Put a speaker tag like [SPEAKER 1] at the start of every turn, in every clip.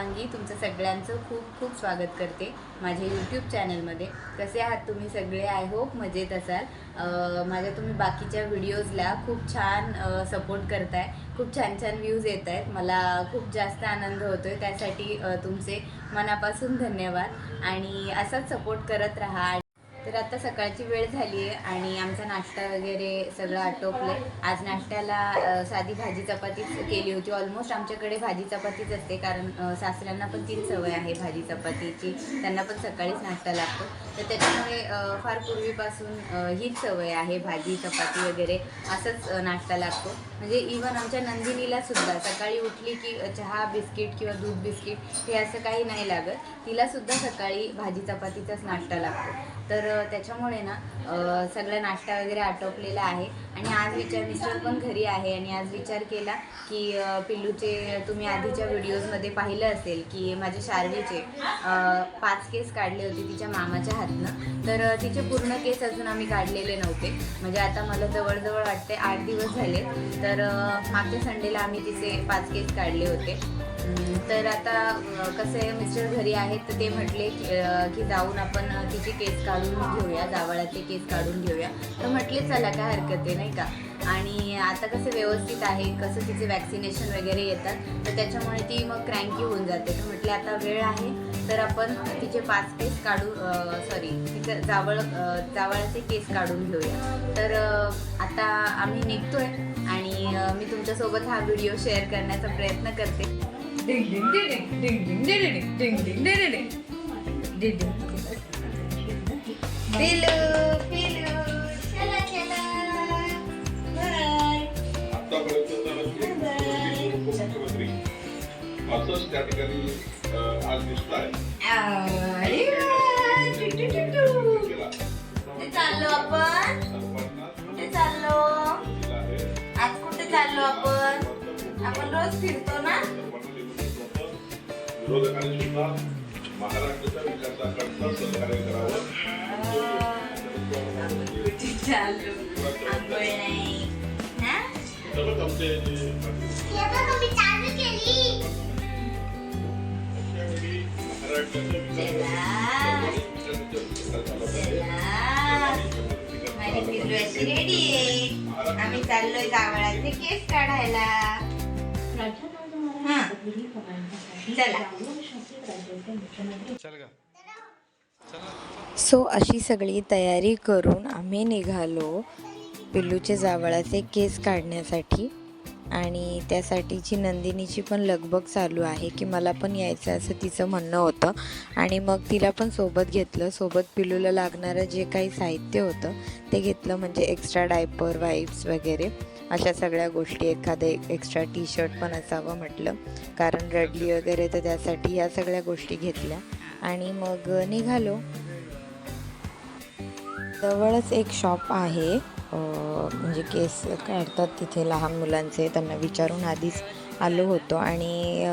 [SPEAKER 1] शुभांगी तुमचं सगळ्यांचं खूप खूप स्वागत करते माझ्या यूट्यूब चॅनलमध्ये कसे आहात तुम्ही सगळे? आय होप मजेत असाल. माझ्या तुम्ही बाकीच्या व्हिडिओजला खूप छान सपोर्ट करताय. खूप छान छान व्ह्यूज येत आहेत. मला खूप जास्त आनंद होतोय. त्यासाठी तुमचे मनापासून धन्यवाद. आणि असाच सपोर्ट करत राहा. तर आता सकाळची वेळ झाली आहे आणि आमचा नाश्ता वगैरे सगळं आटोपलं आज नाश्त्याला साधी भाजी चपातीच केली होती. ऑलमोस्ट आमच्याकडे भाजी चपातीच असते कारण सासऱ्यांना पण तीच सवय आहे भाजी चपातीची. त्यांना पण सकाळीच नाश्ता लागतो. तर त्याच्यामुळे फार पूर्वीपासून हीच सवय आहे भाजी चपाती वगैरे असंच नाश्ता लागतो. म्हणजे इवन आमच्या नंदिनीला सुद्धा सकाळी उठली की चहा बिस्किट किंवा दूध बिस्किट हे असं काही नाही लागत. तिला सुद्धा सकाळी भाजी चपातीचाच नाश्ता लागतो. तर त्याच्यामुळे ना सगळा नाश्ता वगैरे आटोपलेला आहे. आणि आज विचार मिस्टर पण घरी आहे आणि आज विचार केला की पिल्लूचे तुम्ही आधीच्या व्हिडिओजमध्ये पाहिलं असेल की माझ्या शार्वीचे पाच केस काढले होते तिच्या मामाच्या हातनं. तर तिचे पूर्ण केस अजून आम्ही काढलेले नव्हते. म्हणजे आता मला जवळजवळ वाटते आठ दिवस झाले तर तर मागच्या संडेला आम्ही तिचे पाच केस काढले होते. तर आता कसं आहे मिस्टर घरी आहेत तर ते म्हटले की जाऊन आपण तिचे केस काढून घेऊया जावळाचे केस काढून घेऊया. तर म्हटले चला काय हरकत आहे नाही का? आणि आता कसं व्यवस्थित आहे कसं तिचे वॅक्सिनेशन वगैरे येतात तर त्याच्यामुळे ती मग क्रँकी होऊन जाते तर म्हटले आता वेळ आहे तर आपण तिचे पाच केस काढू सॉरी तिचं जावळ जावळाचे केस काढून घेऊया तर आता आम्ही निघतोय आणि मी तुमच्यासोबत हा व्हिडिओ शेअर करण्याचा प्रयत्न करते
[SPEAKER 2] असंच त्या ठिकाणी आज दिसत आहे.
[SPEAKER 1] चाललो आपण? कुठे चाललो? आज कुठे चाललो आपण? आपण रोज फिरतो ना?
[SPEAKER 2] विरोधकांनी सुद्धा महाराष्ट्राच्या विकासाकरता सहकार्य करावं. आमचे
[SPEAKER 1] रेडी आहे आम्ही चाललोय जावळाचे केस काढायला चला सो अशी सगळी तयारी करून आम्ही निघालो पिल्लूचे जावळाचे केस काढण्यासाठी. आणि त्यासाठीची नंदिनीची पण लगबग चालू आहे की मला पण यायचं असं तिचं म्हणणं होतं. आणि मग तिला पण सोबत घेतलं. सोबत पिलूला लागणारं जे काही साहित्य होतं ते घेतलं म्हणजे एक्स्ट्रा डायपर वाईप्स वगैरे. अशा सगळ्या गोष्टी एखादं एक्स्ट्रा टी शर्ट पण असावं म्हटलं. कारण रडली वगैरे तर त्यासाठी या सगळ्या गोष्टी घेतल्या. आणि मग निघालो. जवळच एक शॉप आहे. म्हणजे केस काढतात तिथे लहान मुलांचे त्यांना विचारून आधीच आलो होतो आणि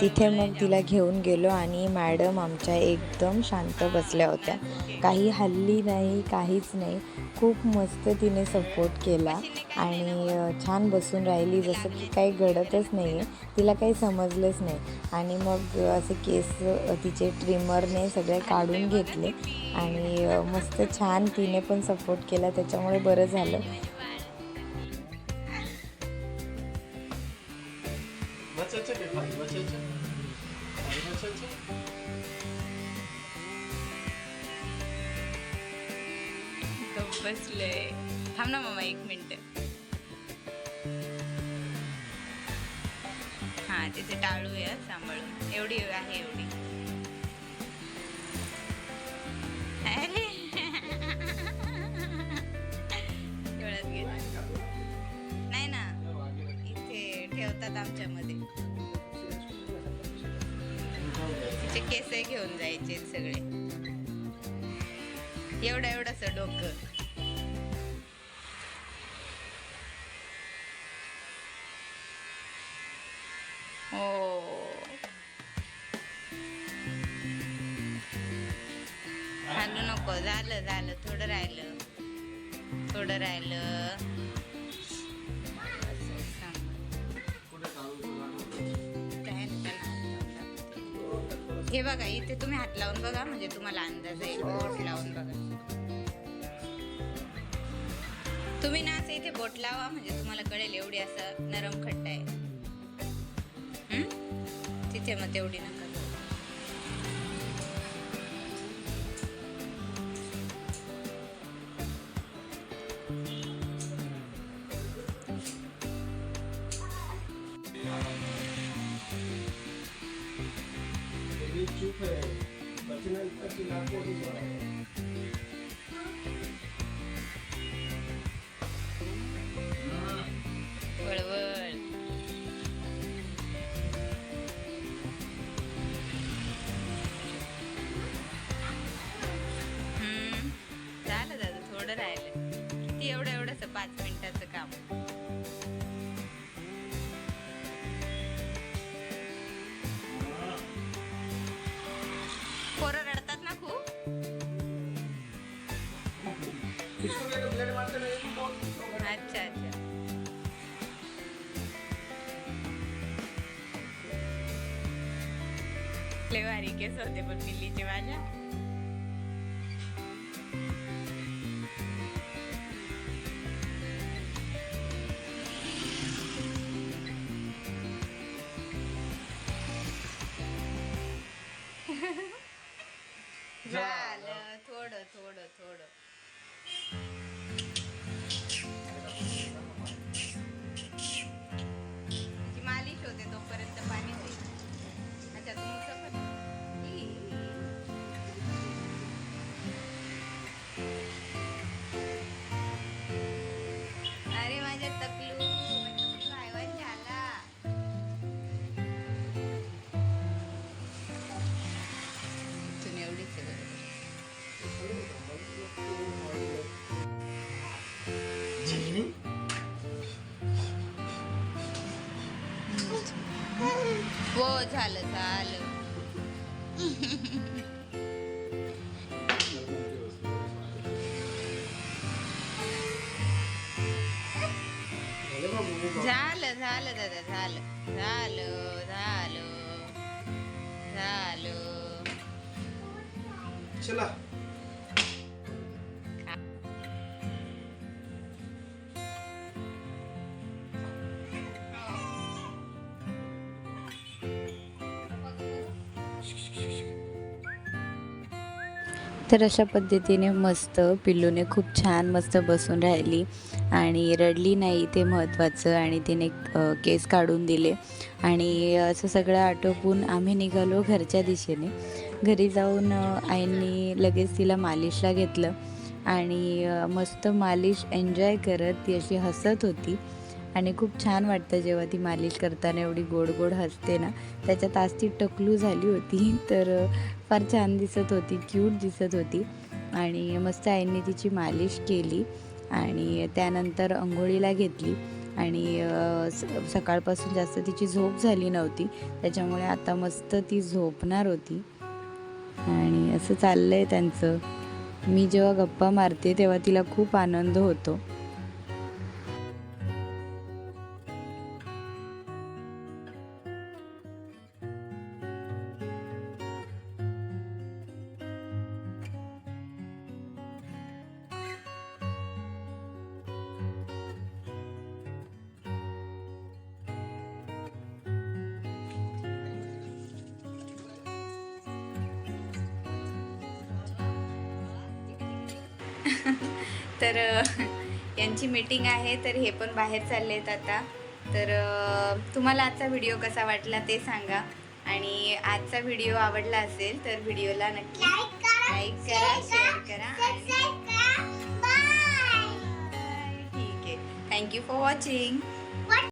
[SPEAKER 1] तिथे मग तिला घेऊन गेलो आणि मॅडम आमच्या एकदम शांत बसल्या होत्या. काही हल्ली नाही काहीच नाही. खूप मस्त तिने सपोर्ट केला आणि छान बसून राहिली. जसं की काही घडतच नाही आहे तिला काही समजलंच नाही. आणि मग असे केस तिचे ट्रिमरने सगळे काढून घेतले आणि मस्त छान तिने पण सपोर्ट केला. त्याच्यामुळे बरं झालं.
[SPEAKER 3] खाली
[SPEAKER 1] बसले. थांब ना मामा एक मिनिट. हा तिथे टाळूया सांभाळून. एवढी आहे एवढी. अरे डोळ्यात नाही ना इथे ठेवतात आमच्यामध्ये. तिचे केस घेऊन जायचे सगळे. एवढं एवढंस डोकं. हो. हालू नको. झालं झालं. थोडं राहिलं. थोडं राहिलं. हे बघा इथे तुम्ही हात लावून बघा म्हणजे तुम्हाला अंदाज येईल बोट लावून बघा. तुम्ही ना असं इथे बोट लावा म्हणजे तुम्हाला कळेल एवढी असं नरम खट्टा आहे. तिथे मग तेवढी नका. 现在2つ过っこしま。
[SPEAKER 3] ब्लेड मारते ना एक बोट
[SPEAKER 1] अच्छा अच्छा लय भारी केस होते पण पिल्लीचे झालं झालं. झालं झालं
[SPEAKER 3] झालं
[SPEAKER 1] दादा झालं. झालं झालं. झालं.
[SPEAKER 3] चला.
[SPEAKER 1] तर अशा पद्धतीने मस्त पिल्लूने खूप छान मस्त बसून राहिली. आणि रडली नाही ते महत्त्वाचं आणि तिने केस काढून दिले. आणि असं सगळं आटोपून आम्ही निघालो घरच्या दिशेने. घरी जाऊन आईंनी लगेच तिला मालिशला घेतलं. आणि मस्त मालिश एन्जॉय करत ती अशी हसत होती. आणि खूप छान वाटतं जेव्हा ती मालिश करताना एवढी गोड गोड हसते ना. त्याच्यात आज ती टकलू झाली होती तर फार छान दिसत होती क्यूट दिसत होती. आणि मस्त आईंनी तिची मालिश केली आणि त्यानंतर अंघोळीला घेतली. आणि सकाळपासून जास्त तिची झोप झाली नव्हती. त्याच्यामुळे आता मस्त ती झोपणार होती. आणि असं चाललं आहे त्यांचं. मी जेव्हा गप्पा मारते तेव्हा तिला खूप आनंद होतो. तर यांची मीटिंग आहे तर हे पण बाहेर चालले आहेत आता. तर तुम्हाला आजचा व्हिडिओ कसा वाटला ते सांगा. आणि आजचा व्हिडिओ आवडला असेल तर व्हिडिओला नक्की लाईक करा शेअर करा ठीक आहे. Thank you for watching